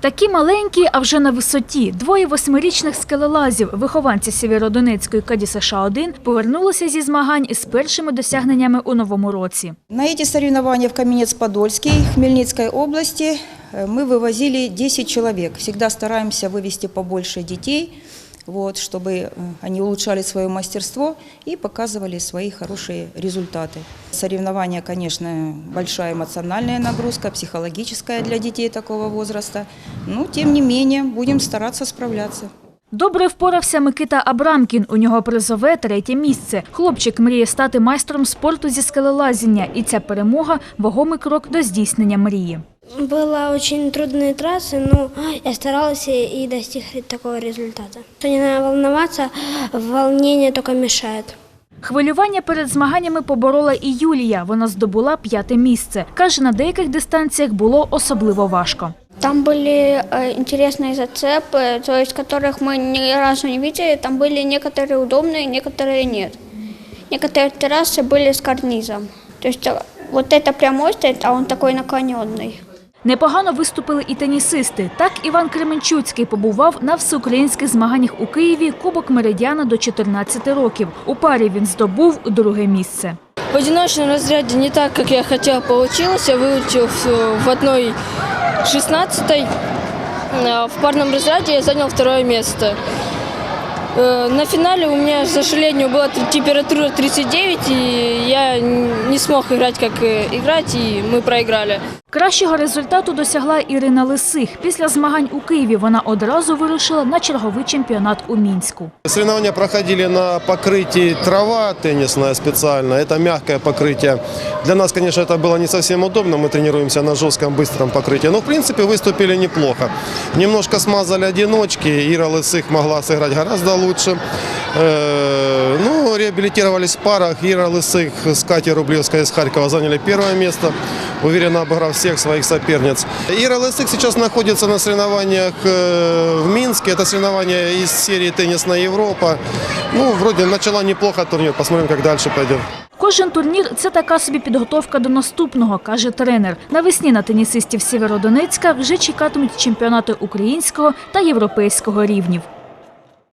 Такі маленькі, а вже на висоті. Двоє восьмирічних скелелазів, вихованці Сєвєродонецької КАДІ США-1, повернулися зі змагань із першими досягненнями у новому році. На эти соревнования в Каменец-Подольский, Хмельницкой области э, мы вывозили 10 человек. Всегда стараемся вывести побольше детей, вот, чтобы э, они улучшали свое мастерство и показывали свои хорошие результаты. Соревнования, конечно, большая эмоциональная нагрузка, психологическая для детей такого возраста, но тем не менее будем стараться справляться. Добре впорався Микита Абрамкін. У нього призове третє місце. Хлопчик мріє стати майстром спорту зі скелелазіння, і ця перемога вагомий крок до здійснення мрії. Была очень трудные трассы, но я старалась и и достиг такого результата. Что не надо волноваться, волнение только мешает. Хвилювання перед змаганнями поборола і Юлія. Вона здобула п'яте місце. Каже, на деяких дистанціях було особливо важко. Там были э, интересные зацепы, то есть которых мы ни разу не видели. Там были некоторые удобные, некоторые нет. Некоторые террасы были с карнизом. То есть э, вот это прямой стоит, а он такой наклоненный. Непогано виступили і тенісисти. Так Іван Кременчуцький побував на всеукраїнських змаганнях у Києві Кубок Меридіана до 14 років. У парі він здобув друге місце. В одиночном разряде не так, как я хотел, получилось. Я выучил в- в одной 16 В парном разряде я занял второе место. Э, На финале у меня, к сожалению, была т- температура 39, и я н- не смог играть, как э, играть, и мы проиграли. Кращого результату досягла Ірина Лисих. Після змагань у Києві вона одразу вирушила на черговий чемпіонат у Мінську. Соревнования проходили на покрытии трава теннисная специально. Это мягкое покрытие. Для нас, конечно, это было не совсем удобно. Мы тренируемся на жестком, быстром покрытии. Но, в принципе, выступили неплохо. Немножко смазали одиночки. Ира Лысых могла сыграть гораздо лучше. Э, Ну, реабилитировались в парах. Ира Лысых с Катей Рублевской из Харькова заняли первое место, уверенно обыграв всех своих соперниц. Ира Лысых сейчас находится на соревнованиях э, в Минске. Это соревнования из серии «Теннисная Европа». Ну, вроде начала неплохо турнир. Посмотрим, как дальше пойдет. Кожен турнір це така собі підготовка до наступного, каже тренер. Навесні на тенісистів Сєвєродонецька вже чекатимуть чемпіонати українського та європейського рівнів.